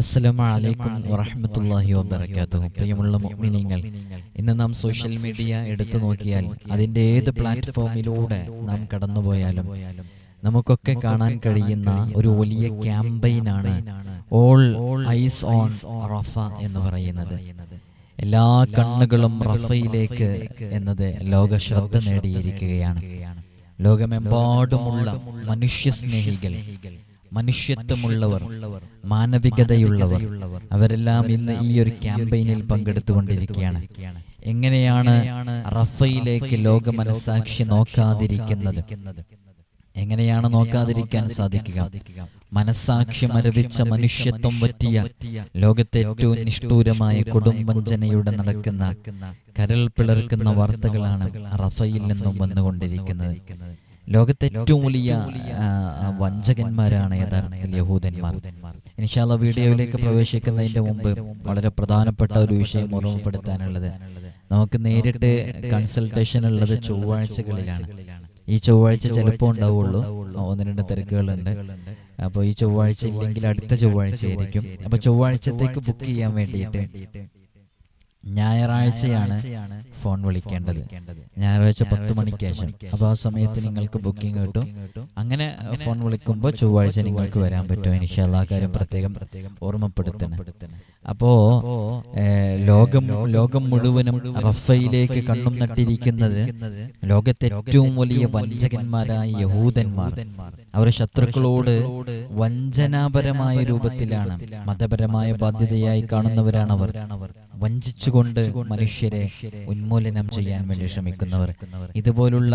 അസ്സലാമു വറഹമത്തല്ലാഹി വബറകാതുഹു. പ്രിയമുള്ള മുഅ്മിനീങ്ങൾ ഇന്ന് നാം സോഷ്യൽ മീഡിയ എടുത്തു നോക്കിയാൽ അതിന്റെ ഏത് പ്ലാറ്റ്ഫോമിലൂടെ നാം കടന്നുപോയാലും നമുക്കൊക്കെ കാണാൻ കഴിയുന്ന ഒരു വലിയ ക്യാമ്പയിനാണ് ഓൾ ഐസ് ഓൺ റഫ എന്ന് പറയുന്നത്. എല്ലാ കണ്ണുകളും റഫയിലേക്ക് എന്നത് ലോക ശ്രദ്ധ നേടിയിരിക്കുകയാണ്. ലോകമെമ്പാടുമുള്ള മനുഷ്യസ്നേഹികൾ മനുഷ്യത്വമുള്ളവർ മാനവികതയുള്ളവർ അവരെല്ലാം ഇന്ന് ഈ ഒരു ക്യാമ്പയിനിൽ പങ്കെടുത്തുകൊണ്ടിരിക്കുകയാണ്. എങ്ങനെയാണ് റഫയിലേക്ക് ലോക മനസാക്ഷി നോക്കാതിരിക്കുന്നത്? എങ്ങനെയാണ് നോക്കാതിരിക്കാൻ സാധിക്കുക? മനസാക്ഷി മരവിച്ച മനുഷ്യത്വം പറ്റിയ ലോകത്തെ ഏറ്റവും നിഷ്ഠൂരമായ കൊടുംവഞ്ചനയുടെ നടക്കുന്ന കരൾ പിളർക്കുന്ന വാർത്തകളാണ് റഫയിൽ നിന്നും വന്നുകൊണ്ടിരിക്കുന്നത്. ലോകത്തെ ഏറ്റവും വലിയ വഞ്ചകന്മാരാണ് യഥാർത്ഥത്തിൽ യഹൂദന്മാർ. ഇൻഷാല്ല വീഡിയോയിലേക്ക് പ്രവേശിക്കുന്നതിന്റെ മുമ്പ് വളരെ പ്രധാനപ്പെട്ട ഒരു വിഷയം ഓർമ്മപ്പെടുത്താനുള്ളത്. നമുക്ക് നേരിട്ട് കൺസൾട്ടേഷൻ ഉള്ളത് ചൊവ്വാഴ്ചകളിലാണ്. ഈ ചൊവ്വാഴ്ച ചിലപ്പോൾ ഉണ്ടാവുള്ളൂ. ഒന്ന് രണ്ട് തിരക്കുകളുണ്ട്. അപ്പോൾ ഈ ചൊവ്വാഴ്ച ഇല്ലെങ്കിൽ അടുത്ത ചൊവ്വാഴ്ച ആയിരിക്കും അപ്പോൾ ചൊവ്വാഴ്ചത്തേക്ക് ബുക്ക് ചെയ്യാൻ വേണ്ടിയിട്ട് ഞായറാഴ്ചയാണ് ഫോൺ വിളിക്കേണ്ടത്. ഞായറാഴ്ച പത്ത് മണിക്ക് ശേഷം. അപ്പോൾ ആ സമയത്ത് നിങ്ങൾക്ക് ബുക്കിംഗ് കിട്ടും. അങ്ങനെ ഫോൺ വിളിക്കുമ്പോൾ ചൊവ്വാഴ്ച നിങ്ങൾക്ക് വരാൻ പറ്റും. ആ കാര്യം പ്രത്യേകം ഓർമ്മപ്പെടുത്തണം അപ്പോ ഏഹ്, ലോകം ലോകം മുഴുവനും റഫയിലേക്ക് കണ്ണും നട്ടിരിക്കുന്നത് ലോകത്തെ ഏറ്റവും വലിയ വഞ്ചകന്മാരായ യഹൂദന്മാർ. അവർ ശത്രുക്കളോട് വഞ്ചനാപരമായ രൂപത്തിലാണ് മതപരമായ ബാധ്യതയായി കാണുന്നവരാണ് അവർ വഞ്ചിച്ചുകൊണ്ട് മനുഷ്യരെ ഉന്മൂലനം ചെയ്യാൻ വേണ്ടി ശ്രമിക്കുന്നവർ. ഇതുപോലുള്ള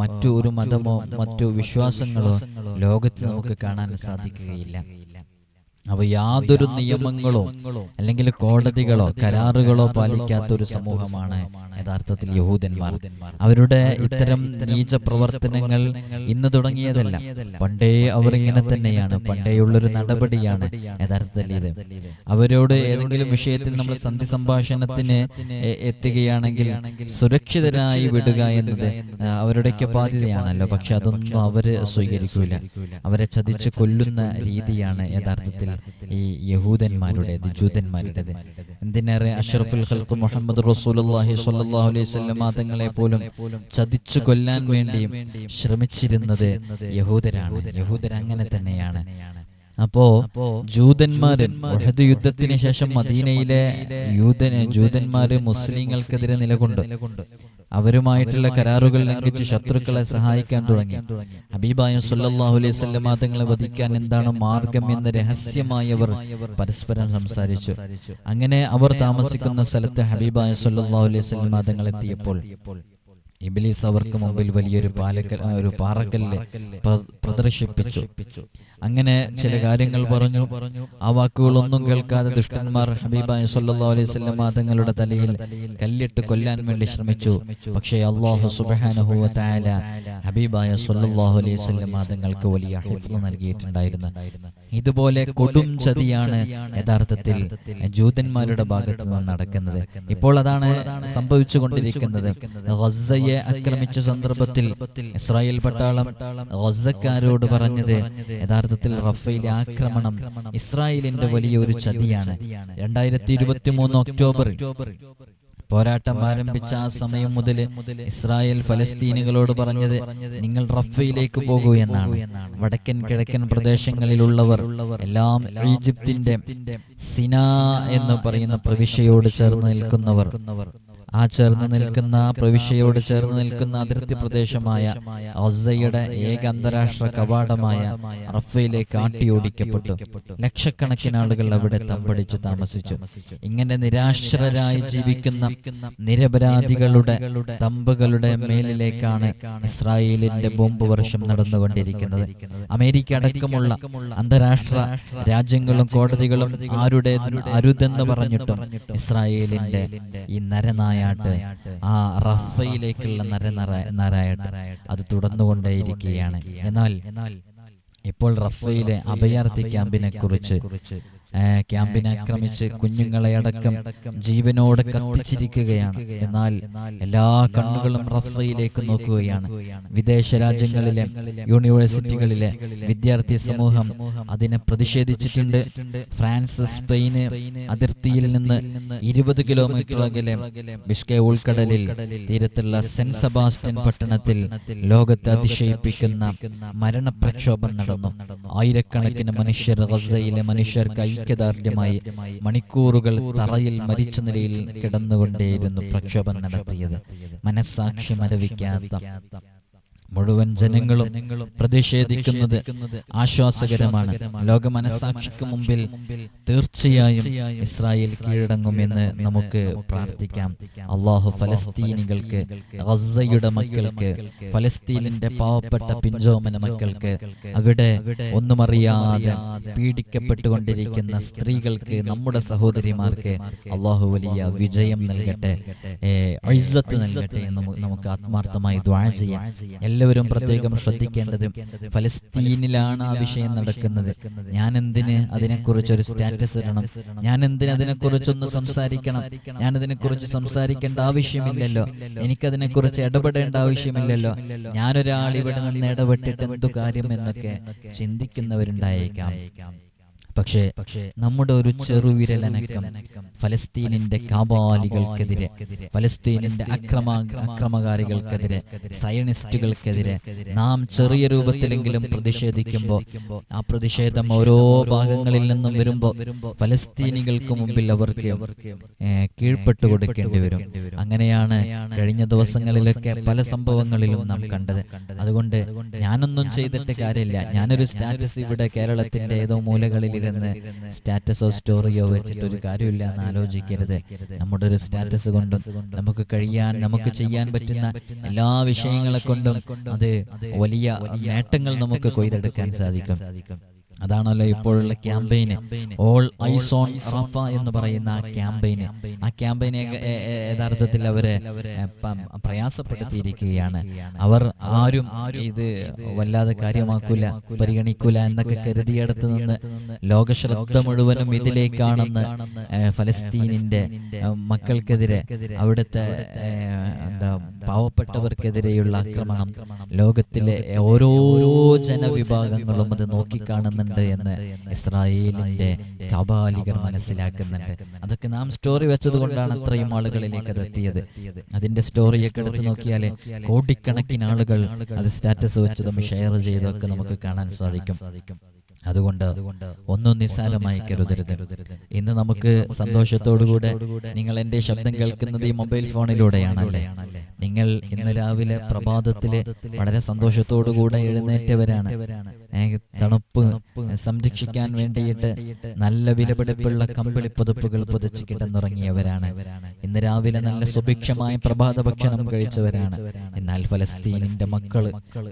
മറ്റു ഒരു മതമോ മറ്റു വിശ്വാസങ്ങളോ ലോകത്ത് നമുക്ക് കാണാൻ സാധിക്കുകയില്ല. അവ യാതൊരു നിയമങ്ങളോ അല്ലെങ്കിൽ കോടതികളോ കരാറുകളോ പാലിക്കാത്ത ഒരു സമൂഹമാണ് യഥാർത്ഥത്തിൽ യഹൂദന്മാർ. അവരുടെ ഇത്തരം നീച പ്രവർത്തനങ്ങൾ ഇന്ന് തുടങ്ങിയതല്ല. പണ്ടേ അവർ ഇങ്ങനെ തന്നെയാണ്. പണ്ടേയുള്ളൊരു നടപടിയാണ് യഥാർത്ഥത്തിൽ ഇത്. അവരോട് ഏതെങ്കിലും വിഷയത്തിൽ നമ്മൾ സന്ധി സംഭാഷണത്തിന് എത്തുകയാണെങ്കിൽ സുരക്ഷിതരായി വിടുക എന്നത് അവരുടെയൊക്കെ ബാധ്യതയാണല്ലോ. പക്ഷെ അതൊന്നും അവർ സ്വീകരിക്കൂല. അവരെ ചതിച്ച് കൊല്ലുന്ന രീതിയാണ് യഥാർത്ഥത്തിൽ ഈ യഹൂദന്മാരുടേത് ജൂതന്മാരുടേത് എന്തിനേറെ അഷറഫുൽ ഹൽക്ക് മുഹമ്മദ് റസൂലുള്ളാഹി സ്വല്ലല്ലാഹു അലൈഹി വസല്ലം തങ്ങളെ പോലും ചതിച്ചു കൊല്ലാൻ വേണ്ടിയും ശ്രമിച്ചിരുന്നത് യഹൂദരാണ്. യഹൂദർ അങ്ങനെ തന്നെയാണ്. അപ്പോ ജൂതന്മാര് ഉഹദ് യുദ്ധത്തിന് ശേഷം മദീനയിലെ യൂതൻ ജൂതന്മാര് മുസ്ലിങ്ങൾക്കെതിരെ നിലകൊണ്ട് അവരുമായിട്ടുള്ള കരാറുകൾ ലംഘിച്ച് ശത്രുക്കളെ സഹായിക്കാൻ തുടങ്ങി. ഹബീബായ സുല്ലാഹു അലൈഹി വസല്ലമ തങ്ങളെ വധിക്കാൻ എന്താണ് മാർഗം എന്ന് രഹസ്യമായി അവർ പരസ്പരം സംസാരിച്ചു. അങ്ങനെ അവർ താമസിക്കുന്ന സ്ഥലത്ത് ഹബീബായ സുല്ലാഹു അലൈഹി സ്വല്ലം തങ്ങൾ എത്തിയപ്പോൾ ഇബ്ലീസ് അവർക്ക് മുമ്പിൽ വലിയൊരു പാലക്കൽ ഒരു പാറക്കല്ല് പ്രദർശിപ്പിച്ചു. അങ്ങനെ ചില കാര്യങ്ങൾ പറഞ്ഞു. ആ വാക്കുകളൊന്നും കേൾക്കാതെ ദുഷ്ടന്മാർ ഹബീബായ അലൈഹി വസല്ലം തങ്ങളുടെ തലയിൽ കല്ലിട്ട് കൊല്ലാൻ വേണ്ടി ശ്രമിച്ചു. പക്ഷേ അള്ളാഹു സുബ്ഹാനഹു വ ഹബീബായ അലൈഹി വസല്ലം തങ്ങൾക്ക് വലിയ അഹിഫ് നൽകിയിട്ടുണ്ടായിരുന്നു. ഇതുപോലെ കൊടും ചതിയാണ് യഥാർത്ഥത്തിൽ ജൂതന്മാരുടെ ഭാഗത്ത് നിന്ന് നടക്കുന്നത്. ഇപ്പോൾ അതാണ് സംഭവിച്ചുകൊണ്ടിരിക്കുന്നത്. ഗസയെ ആക്രമിച്ച സന്ദർഭത്തിൽ ഇസ്രായേൽ പട്ടാളം ഗസക്കാരോട് പറഞ്ഞത് യഥാർത്ഥത്തിൽ റഫയിലെ ആക്രമണം ഇസ്രായേലിന്റെ വലിയൊരു ചതിയാണ്. രണ്ടായിരത്തി ഇരുപത്തി മൂന്ന് ഒക്ടോബറിൽ പോരാട്ടം ആരംഭിച്ച ആ സമയം മുതൽ ഇസ്രായേൽ ഫലസ്തീനുകളോട് പറഞ്ഞത് നിങ്ങൾ റഫയിലേക്ക് പോകൂ എന്നാണ് വടക്കൻ കിഴക്കൻ പ്രദേശങ്ങളിലുള്ളവർ എല്ലാം ഈജിപ്തിന്റെ സിന എന്ന് പറയുന്ന പ്രവിശ്യയോട് ചേർന്ന് നിൽക്കുന്നവർ. ആ ചേർന്ന് നിൽക്കുന്ന പ്രവിശ്യയോട് ചേർന്ന് നിൽക്കുന്ന അതിർത്തി പ്രദേശമായ ഒസയുടെ ഏക അന്താരാഷ്ട്ര കവാടമായ റഫയിലേക്ക് ആട്ടിയോടിക്കപ്പെട്ടു ലക്ഷക്കണക്കിന് ആളുകൾ അവിടെ തമ്പടിച്ച് താമസിച്ചു. ഇങ്ങനെ നിരാശ്രരായി ജീവിക്കുന്ന നിരപരാധികളുടെ തമ്പുകളുടെ മേലിലേക്കാണ് ഇസ്രായേലിന്റെ ബോംബ് വർഷം നടന്നുകൊണ്ടിരിക്കുന്നത്. അമേരിക്ക അടക്കമുള്ള അന്താരാഷ്ട്ര രാജ്യങ്ങളും കോടതികളും ആരുടെ അരുതെന്ന് പറഞ്ഞിട്ടും ഇസ്രായേലിന്റെ ഈ നരനായാട്ട് ആ റഫയിലേക്കുള്ള നര നരായട്ട് അത് തുടർന്നുകൊണ്ടേയിരിക്കുകയാണ്. എന്നാൽ ഇപ്പോൾ റഫയിലെ അഭയാർത്ഥി ക്യാമ്പിനെ കുറിച്ച് ക്യാമ്പിനെ ആക്രമിച്ച് കുഞ്ഞുങ്ങളെ അടക്കം ജീവനോട് കത്തിച്ചിരിക്കുകയാണ്. എന്നാൽ എല്ലാ കണ്ണുകളും റഫയിലേക്ക് നോക്കുകയാണ്. വിദേശ രാജ്യങ്ങളിലെ യൂണിവേഴ്സിറ്റികളിലെ വിദ്യാർത്ഥി സമൂഹം അതിനെ പ്രതിഷേധിച്ചിട്ടുണ്ട്. ഫ്രാൻസ് സ്പെയിന് അതിർത്തിയിൽ നിന്ന് ഇരുപത് കിലോമീറ്റർ അകലെ ബിഷ്കെ ഉൾക്കടലിൽ തീരത്തുള്ള സെന്റ് സെബാസ്റ്റ്യൻ പട്ടണത്തിൽ ലോകത്തെ അതിശയിപ്പിക്കുന്ന മരണപ്രക്ഷോഭം നടന്നു. ആയിരക്കണക്കിന് മനുഷ്യർ ഗസയിലെ മനുഷ്യർക്ക് ഐക്യദാർഢ്യമായി മണിക്കൂറുകൾ തറയിൽ മരിച്ച നിലയിൽ കിടന്നുകൊണ്ടേയിരുന്നു പ്രക്ഷോഭം നടത്തിയത്. മനസ്സാക്ഷി മരവിക്കാത്ത മുഴുവൻ ജനങ്ങളും പ്രതിഷേധിക്കുന്നത് ആശ്വാസകരമാണ്. ലോക മനസാക്ഷിക്ക് മുമ്പിൽ തീർച്ചയായും ഇസ്രായേൽ കീഴടങ്ങുമെന്ന് നമുക്ക് പ്രാർത്ഥിക്കാം. അള്ളാഹു ഫലസ്തീനികൾക്ക് ഗസയുടെ മക്കൾക്ക് ഫലസ്തീനിന്റെ പാവപ്പെട്ട പിഞ്ചോമന മക്കൾക്ക് അവിടെ ഒന്നുമറിയാതെ പീഡിക്കപ്പെട്ടുകൊണ്ടിരിക്കുന്ന സ്ത്രീകൾക്ക് നമ്മുടെ സഹോദരിമാർക്ക് അള്ളാഹു വലിയ വിജയം നൽകട്ടെ. ഐസത്ത് നൽകട്ടെ നമുക്ക് ആത്മാർത്ഥമായി ദ്വാ ചെയ്യാം. എല്ലാവരും പ്രത്യേകം ശ്രദ്ധിക്കേണ്ടത് ഫലസ്തീനിലാണ് ആ വിഷയം നടക്കുന്നത്. ഞാൻ എന്തിന് അതിനെക്കുറിച്ച് ഒരു സ്റ്റാറ്റസ് ഇടണം? ഞാൻ എന്തിന് അതിനെക്കുറിച്ചൊന്ന് സംസാരിക്കണം? ഞാൻ അതിനെക്കുറിച്ച് സംസാരിക്കേണ്ട ആവശ്യമില്ലല്ലോ. എനിക്കതിനെക്കുറിച്ച് ഇടപെടേണ്ട ആവശ്യമില്ലല്ലോ. ഞാനൊരാൾ ഇവിടെ നിന്ന് ഇടപെട്ടിട്ട് എന്തു കാര്യം എന്നൊക്കെ ചിന്തിക്കുന്നവരുണ്ടായേക്കാം. പക്ഷേ നമ്മുടെ ഒരു ചെറുവിരലനക്കം ഫലസ്തീനിന്റെ കാബാലികൾക്കെതിരെ ഫലസ്തീനിന്റെ അക്രമ അക്രമകാരികൾക്കെതിരെ സയനിസ്റ്റുകൾക്കെതിരെ നാം ചെറിയ രൂപത്തിലെങ്കിലും പ്രതിഷേധിക്കുമ്പോൾ ആ പ്രതിഷേധം ഓരോ ഭാഗങ്ങളിൽ നിന്നും വരുമ്പോൾ ഫലസ്തീനികൾക്ക് മുമ്പിൽ അവർക്ക് കീഴ്പ്പെട്ടു കൊടുക്കേണ്ടി വരും. അങ്ങനെയാണ് കഴിഞ്ഞ ദിവസങ്ങളിലൊക്കെ പല സംഭവങ്ങളിലും നാം കണ്ടത്. അതുകൊണ്ട് ഞാനൊന്നും ചെയ്തിട്ട് കാര്യമില്ല. ഞാനൊരു സ്റ്റാറ്റസ് ഇവിടെ കേരളത്തിന്റെ ഏതോ മൂലകളിലിരുന്ന് സ്റ്റാറ്റസോ സ്റ്റോറിയോ വെച്ചിട്ട് ഒരു കാര്യമില്ല എന്ന് ആലോചിക്കരുത്. നമ്മുടെ ഒരു സ്റ്റാറ്റസ് കൊണ്ടും നമുക്ക് കഴിയാൻ നമുക്ക് ചെയ്യാൻ പറ്റുന്ന എല്ലാ വിഷയങ്ങളെ കൊണ്ടും അത് വലിയ നേട്ടങ്ങൾ നമുക്ക് കൊയ്തെടുക്കാൻ സാധിക്കും. അതാണല്ലോ ഇപ്പോഴുള്ള ക്യാമ്പയിന് ഓൾ ഐസ് ഓൺ റഫ എന്ന് പറയുന്ന ആ ക്യാമ്പയിന് ആ ക്യാമ്പയിനെ യഥാർത്ഥത്തിൽ അവരെ പ്രയാസപ്പെടുത്തിയിരിക്കുകയാണ്. അവർ ആരും ഇത് വല്ലാതെ കാര്യമാക്കൂല പരിഗണിക്കൂല എന്നൊക്കെ കരുതിയെടുത്ത് നിന്ന് ലോകശ്രദ്ധ മുഴുവനും ഇതിലേക്കാണെന്ന് ഫലസ്തീനിന്റെ മക്കൾക്കെതിരെ അവിടുത്തെ എന്താ പാവപ്പെട്ടവർക്കെതിരെയുള്ള ആക്രമണം. ലോകത്തിലെ ഓരോ ജനവിഭാഗങ്ങളും അത് നോക്കിക്കാണുന്നുണ്ട് എന്ന് ഇസ്രായേലിന്റെ കബാലികർ മനസ്സിലാക്കുന്നുണ്ട്. അതൊക്കെ നാം സ്റ്റോറി വെച്ചത് കൊണ്ടാണ് അത്രയും ആളുകളിലേക്ക് അത് എത്തിയത്. അതിന്റെ സ്റ്റോറിയൊക്കെ എടുത്തു നോക്കിയാൽ കോടിക്കണക്കിന് ആളുകൾ അത് സ്റ്റാറ്റസ് വെച്ചതും ഷെയർ ചെയ്തതൊക്കെ നമുക്ക് കാണാൻ സാധിക്കും. അതുകൊണ്ട് ഒന്നും നിസ്സാരമായി കരുതരുത്. ഇന്ന് നമുക്ക് സന്തോഷത്തോടുകൂടെ നിങ്ങൾ എന്റെ ശബ്ദം കേൾക്കുന്നത് ഈ മൊബൈൽ ഫോണിലൂടെയാണല്ലേ? നിങ്ങൾ ഇന്ന് രാവിലെ പ്രഭാതത്തിലെ വളരെ സന്തോഷത്തോടുകൂടെ എഴുന്നേറ്റവരാണ്. തണുപ്പ് സംരക്ഷിക്കാൻ വേണ്ടിയിട്ട് നല്ല വിലപിടിപ്പുള്ള കമ്പിളി പുതുപ്പുകൾ പുതച്ച് കിടന്നുറങ്ങിയവരാണ്. ഇന്ന് രാവിലെ നല്ല സുഭിക്ഷമായ പ്രഭാത ഭക്ഷണം കഴിച്ചവരാണ്. എന്നാൽ ഫലസ്തീനിന്റെ മക്കൾ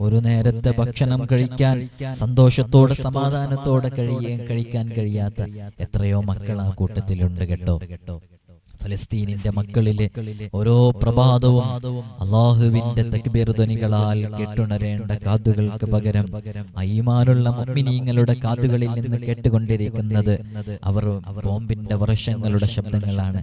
ഒരു നേരത്തെ ഭക്ഷണം കഴിക്കാൻ സന്തോഷത്തോടെ സമാധാനത്തോടെ കഴിയാൻ കഴിക്കാൻ കഴിയാത്ത എത്രയോ മക്കൾ ആ കൂട്ടത്തിലുണ്ട് കേട്ടോ. ഫലസ്തീനിന്റെ മക്കളിലെ ഓരോ പ്രഭാതവും അള്ളാഹുവിന്റെ തക്ബീർ ധ്വനികളാൽ കെട്ടുണരേണ്ട കാതുകൾക്ക് പകരം അയ്മാനുള്ള മുഅ്മിനീങ്ങളുടെ കാതുകളിൽ നിന്ന് കേട്ടുകൊണ്ടിരിക്കുന്നത് അവർ ബോംബിന്റെ വർഷങ്ങളുടെ ശബ്ദങ്ങളാണ്.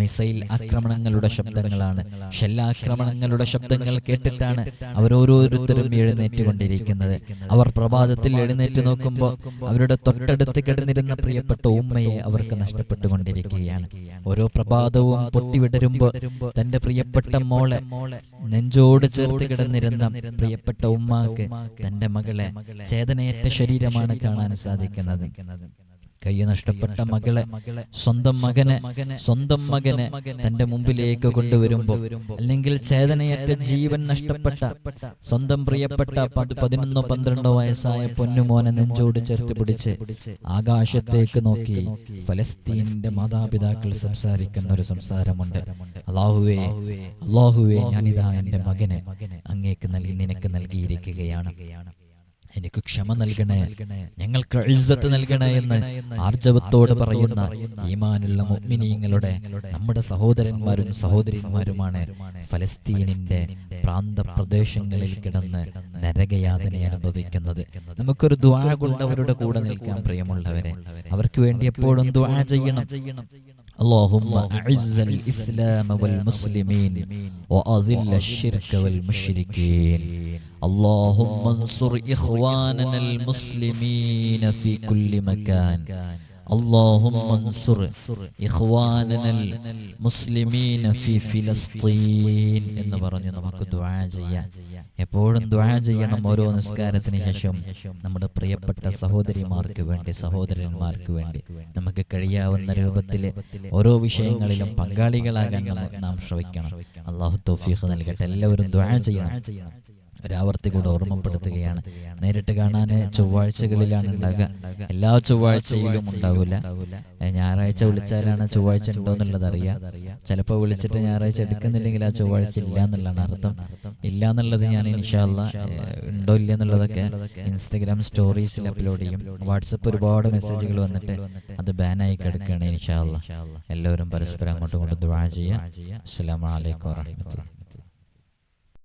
മിസൈൽ ആക്രമണങ്ങളുടെ ശബ്ദങ്ങളാണ്. ഷെല്ലാക്രമണങ്ങളുടെ ശബ്ദങ്ങൾ കേട്ടിട്ടാണ് അവരോരോരുത്തരും എഴുന്നേറ്റുകൊണ്ടിരിക്കുന്നത്. അവർ പ്രഭാതത്തിൽ എഴുന്നേറ്റ് നോക്കുമ്പോൾ അവരുടെ തൊട്ടടുത്ത് കിടന്നിരുന്ന പ്രിയപ്പെട്ട ഉമ്മയെ അവർക്ക് നഷ്ടപ്പെട്ടുകൊണ്ടിരിക്കുകയാണ്. ഓരോ പ്രഭാതവും പൊട്ടിവിടരുമ്പോ തന്റെ പ്രിയപ്പെട്ട മോളെ നെഞ്ചോട് ചേർത്ത് കിടന്നിരുന്ന പ്രിയപ്പെട്ട ഉമ്മാക്ക് തന്റെ മകളെ ചേതനയേറ്റ ശരീരമാണ് കാണാൻ സാധിക്കുന്നത്. കൈ നഷ്ടപ്പെട്ട മകളെ സ്വന്തം മകനെ സ്വന്തം മകനെ തന്റെ മുമ്പിലേക്ക് കൊണ്ടുവരുമ്പോൾ അല്ലെങ്കിൽ ചേതനയറ്റ ജീവൻ നഷ്ടപ്പെട്ട സ്വന്തം പ്രിയപ്പെട്ട പത് പതിനൊന്നോ പന്ത്രണ്ടോ വയസ്സായ പൊന്നുമോനെ നെഞ്ചോട് ചേർത്ത് പിടിച്ച് ആകാശത്തേക്ക് നോക്കി ഫലസ്തീനിന്റെ മാതാപിതാക്കൾ സംസാരിക്കുന്ന ഒരു സംസാരമുണ്ട്. അള്ളാഹുവേ അള്ളാഹുവേ ഞാനിതാ എന്റെ മകനെ അങ്ങേക്ക് നൽകി നിനക്ക് നൽകിയിരിക്കുകയാണ്. എനിക്ക് ക്ഷമ നൽകണേ. ഞങ്ങൾക്ക് ഇസ്സത്ത് നൽകണേ എന്ന് ആർജവത്തോട് പറയുന്ന ഈമാനുള്ള മുഗ്മിനീങ്ങളുടെ നമ്മുടെ സഹോദരന്മാരും സഹോദരിമാരുമാണ് ഫലസ്തീനിന്റെ പ്രാന്ത പ്രദേശങ്ങളിൽ കിടന്ന് നരകയാതന അനുഭവിക്കുന്നത്. നമുക്കൊരു ദ്വാ കൊണ്ട് അവരുടെ കൂടെ നിൽക്കാൻ പ്രിയമുള്ളവരെ. അവർക്ക് വേണ്ടി എപ്പോഴും ദ്വാ ചെയ്യണം. اللهم أعز الإسلام والمسلمين وأذل الشرك والمشركين. اللهم انصر إخواننا المسلمين في كل مكان. اللهم انصر إخواننا المسلمين في فلسطين എന്ന് പറഞ്ഞ് നമുക്ക് ദുആ ചെയ്യാം എപ്പോഴും ദുആ ചെയ്യണം ഓരോ നിസ്കാരത്തിന് ശേഷം നമ്മുടെ പ്രിയപ്പെട്ട സഹോദരിമാർക്ക് വേണ്ടി സഹോദരന്മാർക്ക് വേണ്ടി നമുക്ക് കഴിയാവുന്ന രൂപത്തിൽ ഓരോ വിഷയങ്ങളിലും പങ്കാളികളാകാൻ നമ്മ- നാം ശ്രമിക്കണം അള്ളാഹു തൗഫീഖ് നൽകട്ടെ എല്ലാവരും ദുആ ചെയ്യണം ഒരാവർത്തി കൂടെ ഓർമ്മപ്പെടുത്തുകയാണ്. നേരിട്ട് കാണാൻ ചൊവ്വാഴ്ചകളിലാണ് ഉണ്ടാകുക എല്ലാ ചൊവ്വാഴ്ചയിലും ഉണ്ടാവില്ല. ഞായറാഴ്ച വിളിച്ചാലാണ് ചൊവ്വാഴ്ച ഉണ്ടോ എന്നുള്ളത് അറിയാം. ചിലപ്പോൾ വിളിച്ചിട്ട് ഞായറാഴ്ച എടുക്കുന്നില്ലെങ്കിൽ ആ ചൊവ്വാഴ്ച ഇല്ല എന്നുള്ളതാണ് അർത്ഥം. ഇല്ല എന്നുള്ളത് ഞാൻ ഇൻഷാല്ല ഉണ്ടോ ഇല്ല എന്നുള്ളതൊക്കെ ഇൻസ്റ്റഗ്രാം സ്റ്റോറീസിൽ അപ്ലോഡ് ചെയ്യും. വാട്സപ്പ് ഒരുപാട് മെസ്സേജുകൾ വന്നിട്ട് അത് ബാനായി കിടക്കുകയാണ് ഇൻഷാല്ല എല്ലാവരും പരസ്പരം അങ്ങോട്ടും ഇങ്ങോട്ടും ദുആ ചെയ്യുക. അസ്സാം അലൈക്കും വറഹ്മത്തുള്ളാഹി.